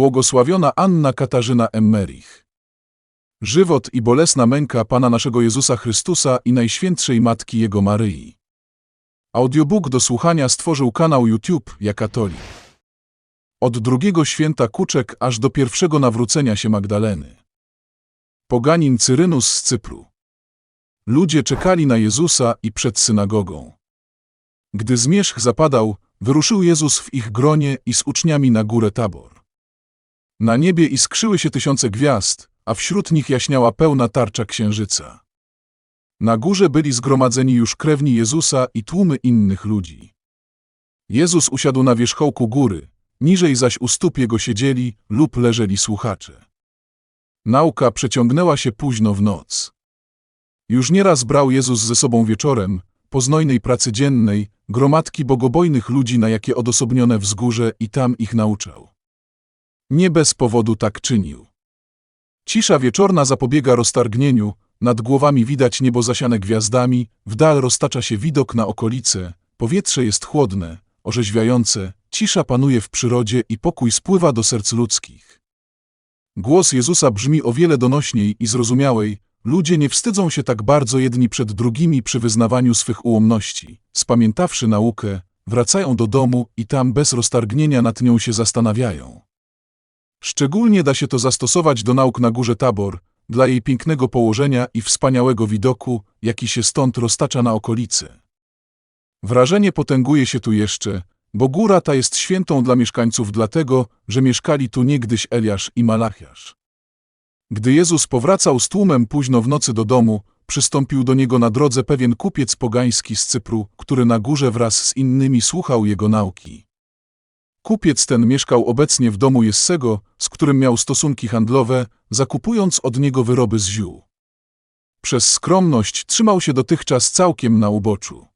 Błogosławiona Anna Katarzyna Emmerich. Żywot i bolesna męka Pana naszego Jezusa Chrystusa i Najświętszej Matki Jego Maryi. Audiobook do słuchania stworzył kanał YouTube Ja Katolik. Od drugiego święta Kuczek aż do pierwszego nawrócenia się Magdaleny. Poganin Cyrynus z Cypru. Ludzie czekali na Jezusa i przed synagogą. Gdy zmierzch zapadał, wyruszył Jezus w ich gronie i z uczniami na górę Tabor. Na niebie iskrzyły się tysiące gwiazd, a wśród nich jaśniała pełna tarcza księżyca. Na górze byli zgromadzeni już krewni Jezusa i tłumy innych ludzi. Jezus usiadł na wierzchołku góry, niżej zaś u stóp jego siedzieli lub leżeli słuchacze. Nauka przeciągnęła się późno w noc. Już nieraz brał Jezus ze sobą wieczorem, po znojnej pracy dziennej, gromadki bogobojnych ludzi na jakie odosobnione wzgórze i tam ich nauczał. Nie bez powodu tak czynił. Cisza wieczorna zapobiega roztargnieniu, nad głowami widać niebo zasiane gwiazdami, w dal roztacza się widok na okolice, powietrze jest chłodne, orzeźwiające, cisza panuje w przyrodzie i pokój spływa do serc ludzkich. Głos Jezusa brzmi o wiele donośniej i zrozumiałej, ludzie nie wstydzą się tak bardzo jedni przed drugimi przy wyznawaniu swych ułomności, spamiętawszy naukę, wracają do domu i tam bez roztargnienia nad nią się zastanawiają. Szczególnie da się to zastosować do nauk na górze Tabor, dla jej pięknego położenia i wspaniałego widoku, jaki się stąd roztacza na okolice. Wrażenie potęguje się tu jeszcze, bo góra ta jest świętą dla mieszkańców dlatego, że mieszkali tu niegdyś Eliasz i Malachiasz. Gdy Jezus powracał z tłumem późno w nocy do domu, przystąpił do niego na drodze pewien kupiec pogański z Cypru, który na górze wraz z innymi słuchał jego nauki. Kupiec ten mieszkał obecnie w domu Jessego, z którym miał stosunki handlowe, zakupując od niego wyroby z ziół. Przez skromność trzymał się dotychczas całkiem na uboczu.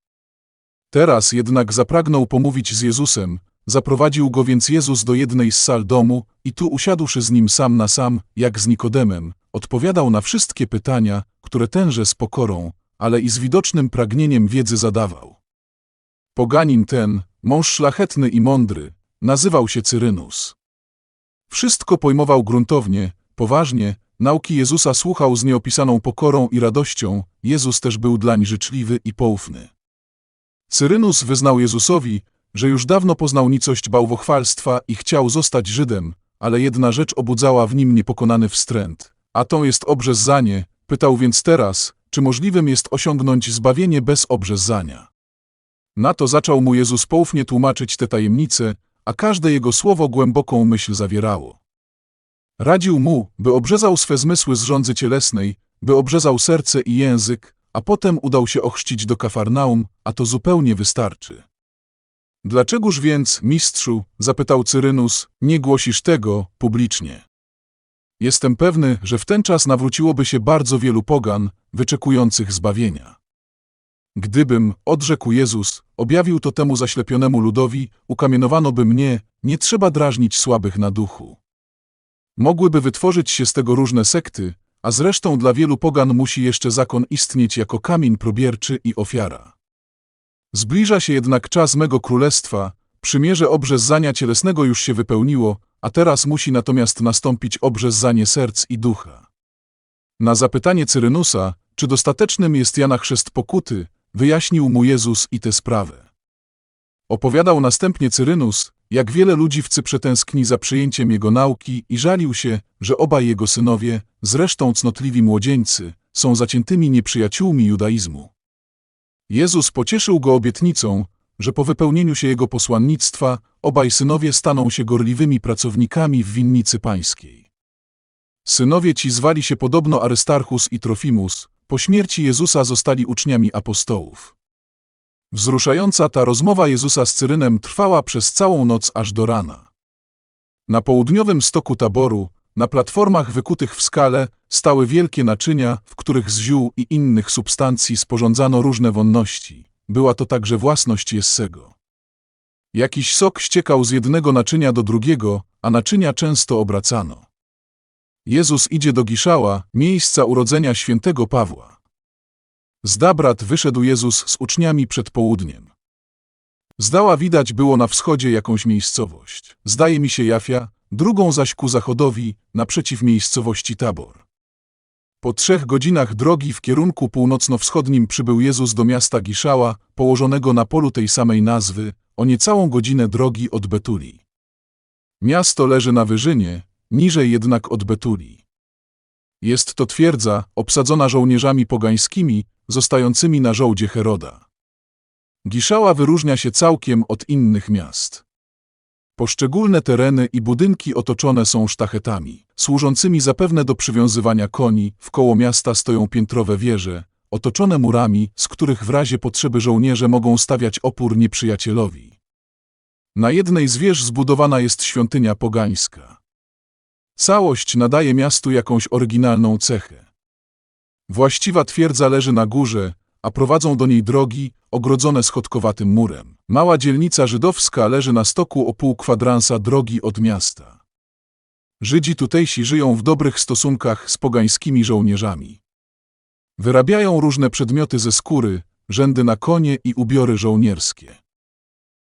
Teraz jednak zapragnął pomówić z Jezusem, zaprowadził go więc Jezus do jednej z sal domu i tu usiadłszy z nim sam na sam, jak z Nikodemem, odpowiadał na wszystkie pytania, które tenże z pokorą, ale i z widocznym pragnieniem wiedzy zadawał. Poganin ten, mąż szlachetny i mądry, nazywał się Cyrynus. Wszystko pojmował gruntownie, poważnie, nauki Jezusa słuchał z nieopisaną pokorą i radością, Jezus też był dlań życzliwy i poufny. Cyrynus wyznał Jezusowi, że już dawno poznał nicość bałwochwalstwa i chciał zostać Żydem, ale jedna rzecz obudzała w nim niepokonany wstręt, a tą jest obrzezzanie, pytał więc teraz, czy możliwym jest osiągnąć zbawienie bez obrzezzania. Na to zaczął mu Jezus poufnie tłumaczyć te tajemnice, a każde jego słowo głęboką myśl zawierało. Radził mu, by obrzezał swe zmysły z rządzy cielesnej, by obrzezał serce i język, a potem udał się ochrzcić do Kafarnaum, a to zupełnie wystarczy. Dlaczegoż więc, mistrzu, zapytał Cyrynus, nie głosisz tego publicznie? Jestem pewny, że w ten czas nawróciłoby się bardzo wielu pogan, wyczekujących zbawienia. Gdybym, odrzekł Jezus, objawił to temu zaślepionemu ludowi, ukamienowano by mnie, nie trzeba drażnić słabych na duchu. Mogłyby wytworzyć się z tego różne sekty, a zresztą dla wielu pogan musi jeszcze zakon istnieć jako kamień probierczy i ofiara. Zbliża się jednak czas mego królestwa, przymierze obrzezzania cielesnego już się wypełniło, a teraz musi natomiast nastąpić obrzezzanie serc i ducha. Na zapytanie Cyrynusa, czy dostatecznym jest Jana chrzest pokuty, wyjaśnił mu Jezus i tę sprawę. Opowiadał następnie Cyrynus, jak wiele ludzi w Cyprze tęskni za przyjęciem jego nauki i żalił się, że obaj jego synowie, zresztą cnotliwi młodzieńcy, są zaciętymi nieprzyjaciółmi judaizmu. Jezus pocieszył go obietnicą, że po wypełnieniu się jego posłannictwa obaj synowie staną się gorliwymi pracownikami w winnicy pańskiej. Synowie ci zwali się podobno Arystarchus i Trofimus, po śmierci Jezusa zostali uczniami apostołów. Wzruszająca ta rozmowa Jezusa z Cyrynem trwała przez całą noc aż do rana. Na południowym stoku taboru, na platformach wykutych w skale, stały wielkie naczynia, w których z ziół i innych substancji sporządzano różne wonności. Była to także własność Jessego. Jakiś sok ściekał z jednego naczynia do drugiego, a naczynia często obracano. Jezus idzie do Giszała, miejsca urodzenia świętego Pawła. Z Dabrat wyszedł Jezus z uczniami przed południem. Zdała widać było na wschodzie jakąś miejscowość. Zdaje mi się Jafia, drugą zaś ku zachodowi, naprzeciw miejscowości Tabor. Po trzech godzinach drogi w kierunku północno-wschodnim przybył Jezus do miasta Giszała, położonego na polu tej samej nazwy, o niecałą godzinę drogi od Betuli. Miasto leży na wyżynie, niżej jednak od Betuli. Jest to twierdza, obsadzona żołnierzami pogańskimi, zostającymi na żołdzie Heroda. Giszała wyróżnia się całkiem od innych miast. Poszczególne tereny i budynki otoczone są sztachetami, służącymi zapewne do przywiązywania koni, wkoło miasta stoją piętrowe wieże, otoczone murami, z których w razie potrzeby żołnierze mogą stawiać opór nieprzyjacielowi. Na jednej z wież zbudowana jest świątynia pogańska. Całość nadaje miastu jakąś oryginalną cechę. Właściwa twierdza leży na górze, a prowadzą do niej drogi, ogrodzone schodkowatym murem. Mała dzielnica żydowska leży na stoku o pół kwadransa drogi od miasta. Żydzi tutejsi żyją w dobrych stosunkach z pogańskimi żołnierzami. Wyrabiają różne przedmioty ze skóry, rzędy na konie i ubiory żołnierskie.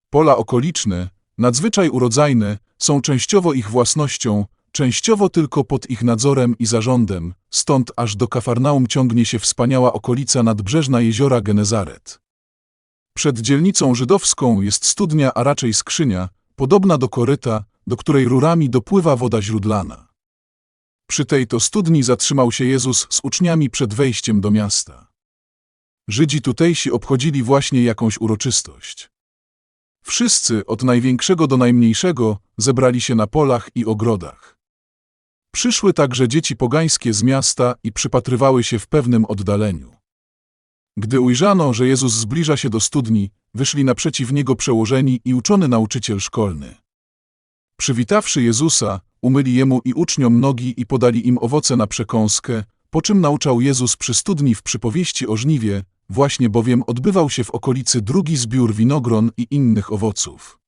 Pola okoliczne, nadzwyczaj urodzajne, są częściowo ich własnością, częściowo tylko pod ich nadzorem i zarządem, stąd aż do Kafarnaum ciągnie się wspaniała okolica nadbrzeżna jeziora Genezaret. Przed dzielnicą żydowską jest studnia, a raczej skrzynia, podobna do koryta, do której rurami dopływa woda źródlana. Przy tej to studni zatrzymał się Jezus z uczniami przed wejściem do miasta. Żydzi tutejsi obchodzili właśnie jakąś uroczystość. Wszyscy, od największego do najmniejszego, zebrali się na polach i ogrodach. Przyszły także dzieci pogańskie z miasta i przypatrywały się w pewnym oddaleniu. Gdy ujrzano, że Jezus zbliża się do studni, wyszli naprzeciw Niego przełożeni i uczony nauczyciel szkolny. Przywitawszy Jezusa, umyli Jemu i uczniom nogi i podali im owoce na przekąskę, po czym nauczał Jezus przy studni w przypowieści o żniwie, właśnie bowiem odbywał się w okolicy drugi zbiór winogron i innych owoców.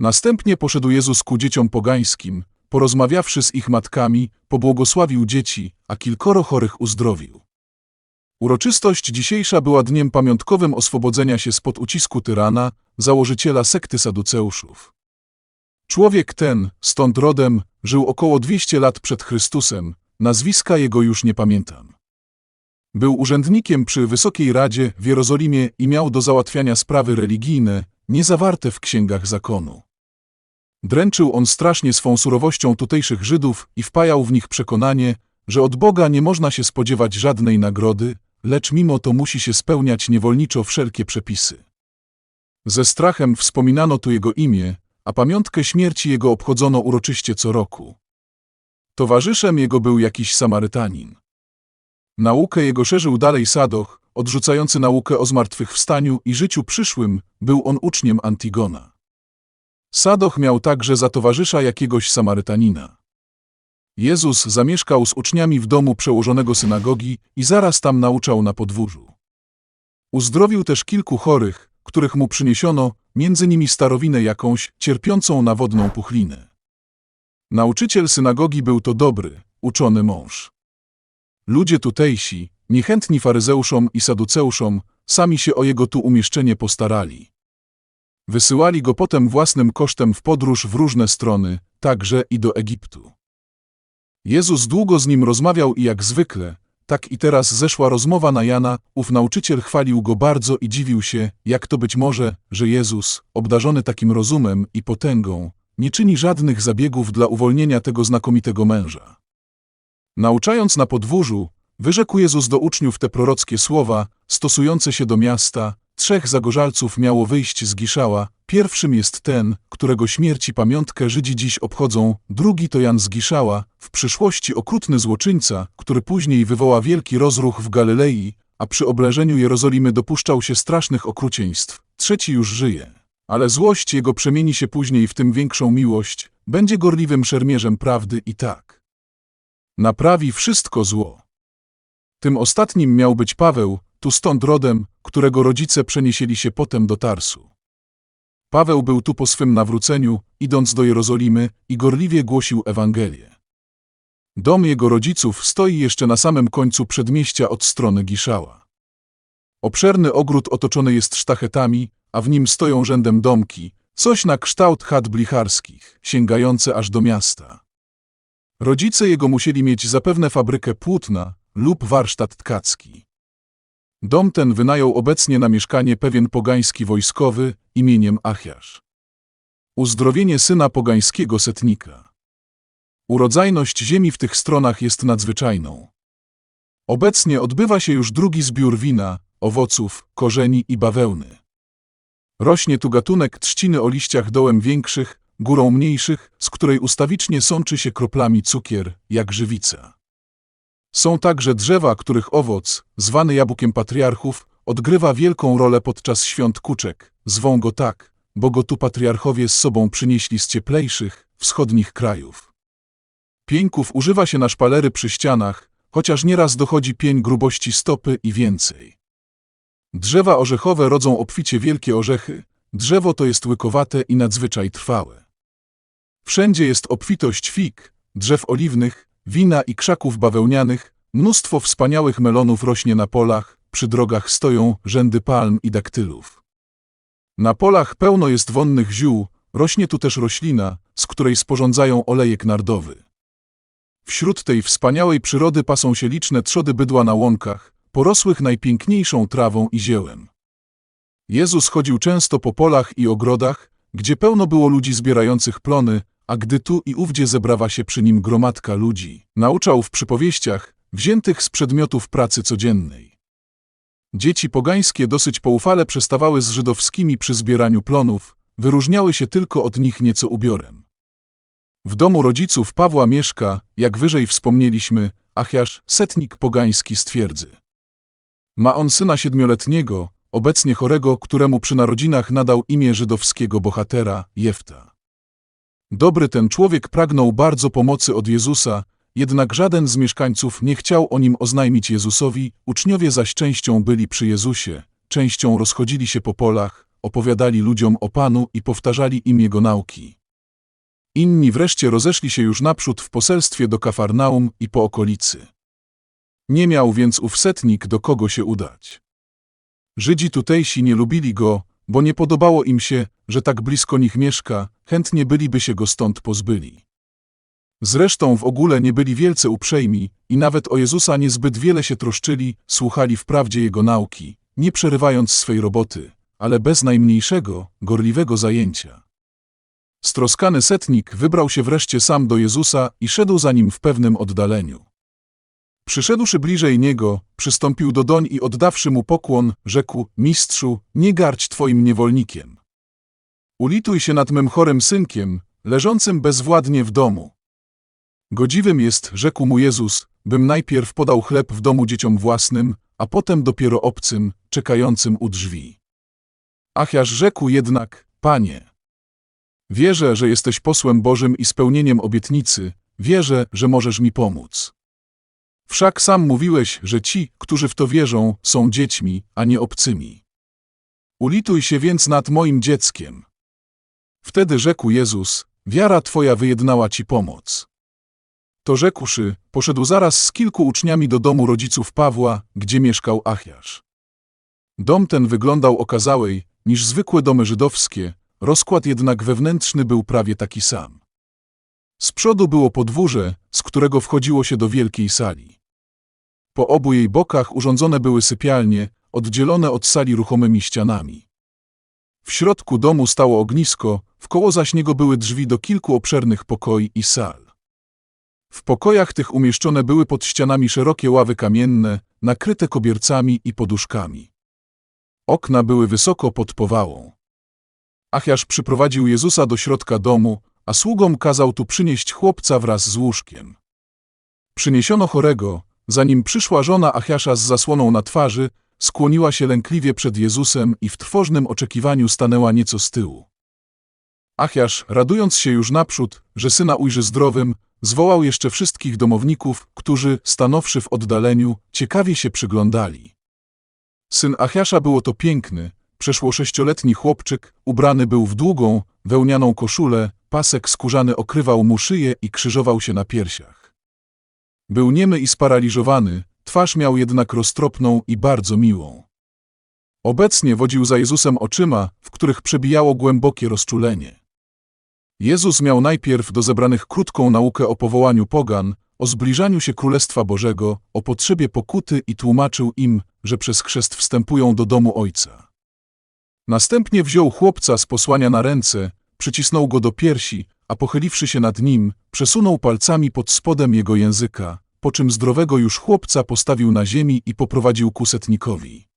Następnie poszedł Jezus ku dzieciom pogańskim, porozmawiawszy z ich matkami, pobłogosławił dzieci, a kilkoro chorych uzdrowił. Uroczystość dzisiejsza była dniem pamiątkowym oswobodzenia się spod ucisku tyrana, założyciela sekty Saduceuszów. Człowiek ten, stąd rodem, żył około 200 lat przed Chrystusem, nazwiska jego już nie pamiętam. Był urzędnikiem przy Wysokiej Radzie w Jerozolimie i miał do załatwiania sprawy religijne, nie zawarte w księgach zakonu. Dręczył on strasznie swą surowością tutejszych Żydów i wpajał w nich przekonanie, że od Boga nie można się spodziewać żadnej nagrody, lecz mimo to musi się spełniać niewolniczo wszelkie przepisy. Ze strachem wspominano tu jego imię, a pamiątkę śmierci jego obchodzono uroczyście co roku. Towarzyszem jego był jakiś Samarytanin. Naukę jego szerzył dalej Sadoch, odrzucający naukę o zmartwychwstaniu i życiu przyszłym, był on uczniem Antigona. Sadoch miał także za towarzysza jakiegoś Samarytanina. Jezus zamieszkał z uczniami w domu przełożonego synagogi i zaraz tam nauczał na podwórzu. Uzdrowił też kilku chorych, których mu przyniesiono, między nimi starowinę jakąś, cierpiącą na wodną puchlinę. Nauczyciel synagogi był to dobry, uczony mąż. Ludzie tutejsi, niechętni faryzeuszom i saduceuszom, sami się o jego tu umieszczenie postarali. Wysyłali go potem własnym kosztem w podróż w różne strony, także i do Egiptu. Jezus długo z nim rozmawiał i jak zwykle, tak i teraz zeszła rozmowa na Jana, ów nauczyciel chwalił go bardzo i dziwił się, jak to być może, że Jezus, obdarzony takim rozumem i potęgą, nie czyni żadnych zabiegów dla uwolnienia tego znakomitego męża. Nauczając na podwórzu, wyrzekł Jezus do uczniów te prorockie słowa, stosujące się do miasta, trzech zagorzalców miało wyjść z Giszała, pierwszym jest ten, którego śmierci pamiątkę Żydzi dziś obchodzą, drugi to Jan z Giszała, w przyszłości okrutny złoczyńca, który później wywoła wielki rozruch w Galilei, a przy oblężeniu Jerozolimy dopuszczał się strasznych okrucieństw, trzeci już żyje. Ale złość jego przemieni się później w tym większą miłość, będzie gorliwym szermierzem prawdy i tak. Naprawi wszystko zło. Tym ostatnim miał być Paweł, tu stąd rodem, którego rodzice przenieśli się potem do Tarsu. Paweł był tu po swym nawróceniu, idąc do Jerozolimy i gorliwie głosił Ewangelię. Dom jego rodziców stoi jeszcze na samym końcu przedmieścia od strony Giszała. Obszerny ogród otoczony jest sztachetami, a w nim stoją rzędem domki, coś na kształt chat blicharskich, sięgające aż do miasta. Rodzice jego musieli mieć zapewne fabrykę płótna lub warsztat tkacki. Dom ten wynajął obecnie na mieszkanie pewien pogański wojskowy imieniem Achiasz. Uzdrowienie syna pogańskiego setnika. Urodzajność ziemi w tych stronach jest nadzwyczajną. Obecnie odbywa się już drugi zbiór wina, owoców, korzeni i bawełny. Rośnie tu gatunek trzciny o liściach dołem większych, górą mniejszych, z której ustawicznie sączy się kroplami cukier, jak żywica. Są także drzewa, których owoc, zwany jabłkiem patriarchów, odgrywa wielką rolę podczas świąt kuczek. Zwą go tak, bo go tu patriarchowie z sobą przynieśli z cieplejszych, wschodnich krajów. Pieńków używa się na szpalery przy ścianach, chociaż nieraz dochodzi pień grubości stopy i więcej. Drzewa orzechowe rodzą obficie wielkie orzechy, drzewo to jest łykowate i nadzwyczaj trwałe. Wszędzie jest obfitość fig, drzew oliwnych, wina i krzaków bawełnianych, mnóstwo wspaniałych melonów rośnie na polach, przy drogach stoją rzędy palm i daktylów. Na polach pełno jest wonnych ziół, rośnie tu też roślina, z której sporządzają olejek nardowy. Wśród tej wspaniałej przyrody pasą się liczne trzody bydła na łąkach, porosłych najpiękniejszą trawą i ziełem. Jezus chodził często po polach i ogrodach, gdzie pełno było ludzi zbierających plony, a gdy tu i ówdzie zebrała się przy nim gromadka ludzi, nauczał w przypowieściach, wziętych z przedmiotów pracy codziennej. Dzieci pogańskie dosyć poufale przestawały z żydowskimi przy zbieraniu plonów, wyróżniały się tylko od nich nieco ubiorem. W domu rodziców Pawła mieszka, jak wyżej wspomnieliśmy, Achiasz, setnik pogański z twierdzy. Ma on syna siedmioletniego, obecnie chorego, któremu przy narodzinach nadał imię żydowskiego bohatera, Jefta. Dobry ten człowiek pragnął bardzo pomocy od Jezusa, jednak żaden z mieszkańców nie chciał o nim oznajmić Jezusowi, uczniowie zaś częścią byli przy Jezusie, częścią rozchodzili się po polach, opowiadali ludziom o Panu i powtarzali im Jego nauki. Inni wreszcie rozeszli się już naprzód w poselstwie do Kafarnaum i po okolicy. Nie miał więc ów setnik do kogo się udać. Żydzi tutejsi nie lubili go, bo nie podobało im się, że tak blisko nich mieszka, chętnie byliby się go stąd pozbyli. Zresztą w ogóle nie byli wielce uprzejmi i nawet o Jezusa niezbyt wiele się troszczyli, słuchali wprawdzie Jego nauki, nie przerywając swej roboty, ale bez najmniejszego, gorliwego zajęcia. Stroskany setnik wybrał się wreszcie sam do Jezusa i szedł za nim w pewnym oddaleniu. Przyszedłszy bliżej niego, przystąpił do doń i oddawszy mu pokłon, rzekł, mistrzu, nie garć twoim niewolnikiem. Ulituj się nad mym chorym synkiem, leżącym bezwładnie w domu. Godziwym jest, rzekł mu Jezus, bym najpierw podał chleb w domu dzieciom własnym, a potem dopiero obcym, czekającym u drzwi. Achiasz rzekł jednak, Panie, wierzę, że jesteś posłem Bożym i spełnieniem obietnicy, wierzę, że możesz mi pomóc. Wszak sam mówiłeś, że ci, którzy w to wierzą, są dziećmi, a nie obcymi. Ulituj się więc nad moim dzieckiem. Wtedy rzekł Jezus, wiara twoja wyjednała ci pomoc. To rzekłszy, poszedł zaraz z kilku uczniami do domu rodziców Pawła, gdzie mieszkał Achiasz. Dom ten wyglądał okazałej, niż zwykłe domy żydowskie, rozkład jednak wewnętrzny był prawie taki sam. Z przodu było podwórze, z którego wchodziło się do wielkiej sali. Po obu jej bokach urządzone były sypialnie, oddzielone od sali ruchomymi ścianami. W środku domu stało ognisko, w zaś niego były drzwi do kilku obszernych pokoi i sal. W pokojach tych umieszczone były pod ścianami szerokie ławy kamienne, nakryte kobiercami i poduszkami. Okna były wysoko pod powałą. Achiasz przyprowadził Jezusa do środka domu, a sługom kazał tu przynieść chłopca wraz z łóżkiem. Przyniesiono chorego, zanim przyszła żona Achiasza z zasłoną na twarzy, skłoniła się lękliwie przed Jezusem i w trwożnym oczekiwaniu stanęła nieco z tyłu. Achiasz, radując się już naprzód, że syna ujrzy zdrowym, zwołał jeszcze wszystkich domowników, którzy, stanowszy w oddaleniu, ciekawie się przyglądali. Syn Achiasza było to piękny, przeszło sześcioletni chłopczyk, ubrany był w długą, wełnianą koszulę, pasek skórzany okrywał mu szyję i krzyżował się na piersiach. Był niemy i sparaliżowany, twarz miał jednak roztropną i bardzo miłą. Obecnie wodził za Jezusem oczyma, w których przebijało głębokie rozczulenie. Jezus miał najpierw do zebranych krótką naukę o powołaniu pogan, o zbliżaniu się Królestwa Bożego, o potrzebie pokuty i tłumaczył im, że przez chrzest wstępują do domu Ojca. Następnie wziął chłopca z posłania na ręce, przycisnął go do piersi, a pochyliwszy się nad nim, przesunął palcami pod spodem jego języka, po czym zdrowego już chłopca postawił na ziemi i poprowadził ku setnikowi.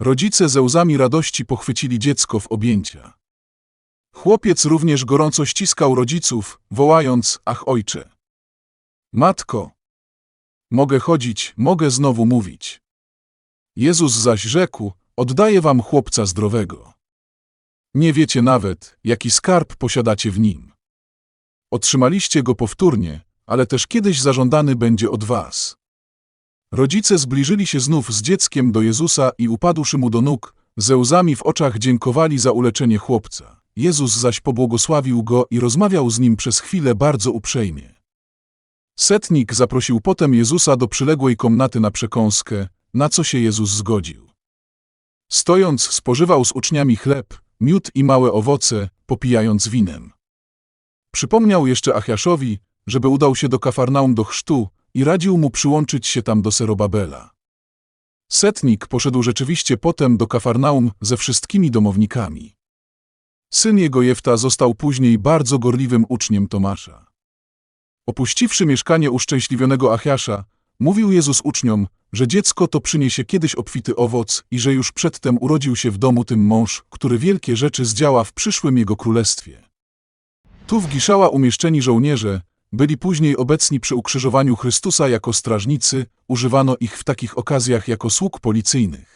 Rodzice ze łzami radości pochwycili dziecko w objęcia. Chłopiec również gorąco ściskał rodziców, wołając, ach ojcze. Matko. Mogę chodzić, mogę znowu mówić. Jezus zaś rzekł, oddaję wam chłopca zdrowego. Nie wiecie nawet, jaki skarb posiadacie w nim. Otrzymaliście go powtórnie, ale też kiedyś zażądany będzie od was. Rodzice zbliżyli się znów z dzieckiem do Jezusa i upadłszy mu do nóg, ze łzami w oczach dziękowali za uleczenie chłopca. Jezus zaś pobłogosławił go i rozmawiał z nim przez chwilę bardzo uprzejmie. Setnik zaprosił potem Jezusa do przyległej komnaty na przekąskę, na co się Jezus zgodził. Stojąc, spożywał z uczniami chleb, miód i małe owoce, popijając winem. Przypomniał jeszcze Achiaszowi, żeby udał się do Kafarnaum do chrztu i radził mu przyłączyć się tam do Serobabela. Setnik poszedł rzeczywiście potem do Kafarnaum ze wszystkimi domownikami. Syn jego Jefta został później bardzo gorliwym uczniem Tomasza. Opuściwszy mieszkanie uszczęśliwionego Achiasza, mówił Jezus uczniom, że dziecko to przyniesie kiedyś obfity owoc i że już przedtem urodził się w domu tym mąż, który wielkie rzeczy zdziała w przyszłym jego królestwie. Tu w Giszała umieszczeni żołnierze byli później obecni przy ukrzyżowaniu Chrystusa jako strażnicy, używano ich w takich okazjach jako sług policyjnych.